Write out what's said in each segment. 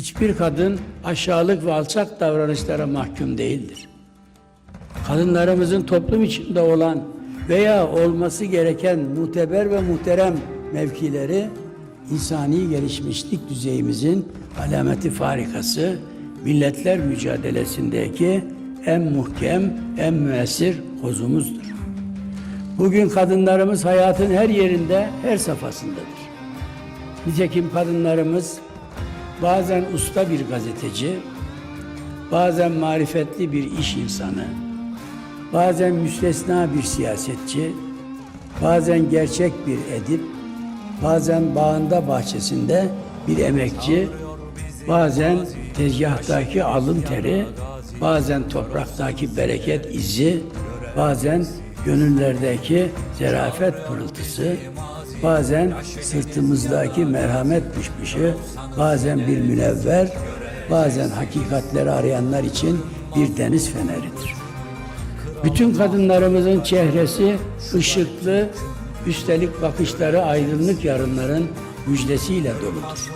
hiçbir kadın aşağılık ve alçak davranışlara mahkum değildir. Kadınlarımızın toplum içinde olan veya olması gereken muteber ve muhterem mevkileri insani gelişmişlik düzeyimizin alameti farikası, milletler mücadelesindeki en muhkem, en müessir kozumuzdur. Bugün kadınlarımız hayatın her yerinde, her safhasındadır. Nitekim kadınlarımız bazen usta bir gazeteci, bazen marifetli bir iş insanı, bazen müstesna bir siyasetçi, bazen gerçek bir edip, bazen bağında bahçesinde bir emekçi, bazen tezgahtaki alın teri, bazen topraktaki bereket izi, bazen gönüllerdeki zerafet pırıltısı, bazen sırtımızdaki merhamet püşpüşü, bazen bir münevver, bazen hakikatleri arayanlar için bir deniz feneridir. Bütün kadınlarımızın çehresi ışıklı, üstelik bakışları aydınlık yarınların müjdesiyle doludur.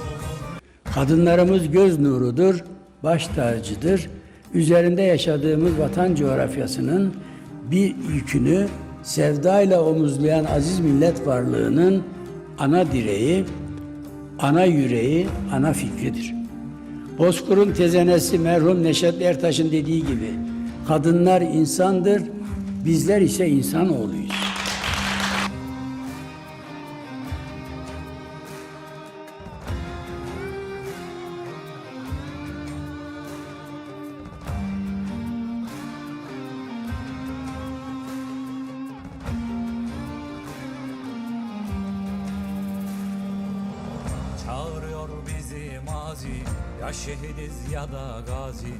Kadınlarımız göz nurudur, baş tacıdır. Üzerinde yaşadığımız vatan coğrafyasının bir yükünü sevdayla omuzlayan aziz millet varlığının ana direği, ana yüreği, ana fikridir. Bozkur'un tezenesi merhum Neşet Ertaş'ın dediği gibi kadınlar insandır, bizler ise insanoğluyuz. Çağırıyor bizi mazi. Ya şehidiz ya da gazi.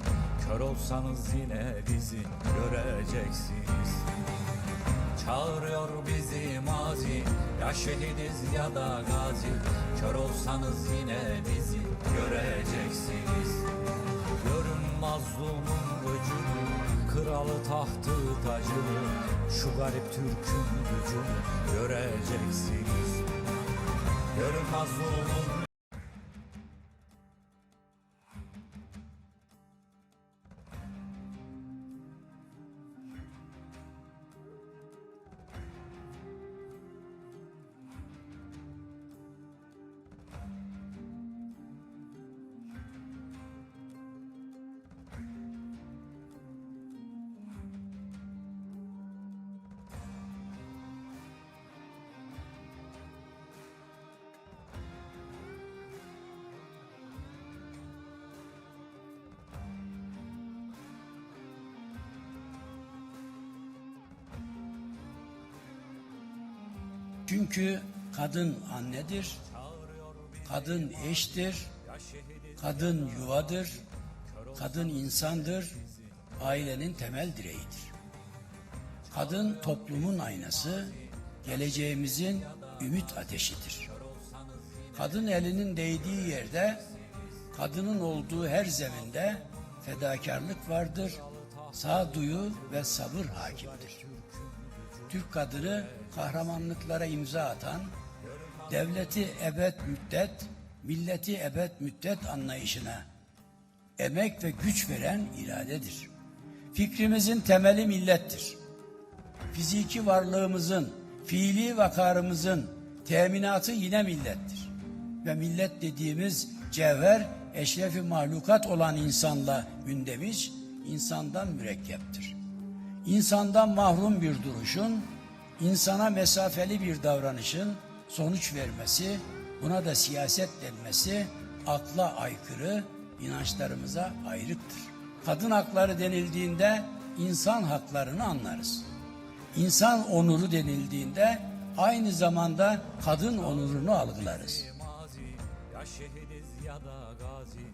Kör olsanız yine bizi göreceksiniz. Çağırıyor bizi mazi. Ya şehidiz ya da gazi. Kör olsanız yine bizi göreceksiniz. Görün mazlumun gücünü Kralı tahtı tacını Şu garip Türk'ün gücünü göreceksiniz. Görün mazlumun Çünkü kadın annedir, kadın eştir, kadın yuvadır, kadın insandır, ailenin temel direğidir. Kadın toplumun aynası, geleceğimizin ümit ateşidir. Kadın elinin değdiği yerde, kadının olduğu her zeminde fedakarlık vardır, sağduyu ve sabır hakimdir. Türk kadını kahramanlıklara imza atan, devleti ebed müddet, milleti ebed müddet anlayışına emek ve güç veren iradedir. Fikrimizin temeli millettir. Fiziki varlığımızın, fiili vakarımızın teminatı yine millettir. Ve millet dediğimiz cevher, eşrefi mahlukat olan insanla mündemiş, insandan mürekkeptir insandan mahrum bir duruşun, insana mesafeli bir davranışın sonuç vermesi, buna da siyaset denmesi akla aykırı, inançlarımıza ayrıktır. Kadın hakları denildiğinde insan haklarını anlarız. İnsan onuru denildiğinde aynı zamanda kadın onurunu algılarız. Ya şehidiz ya da gazi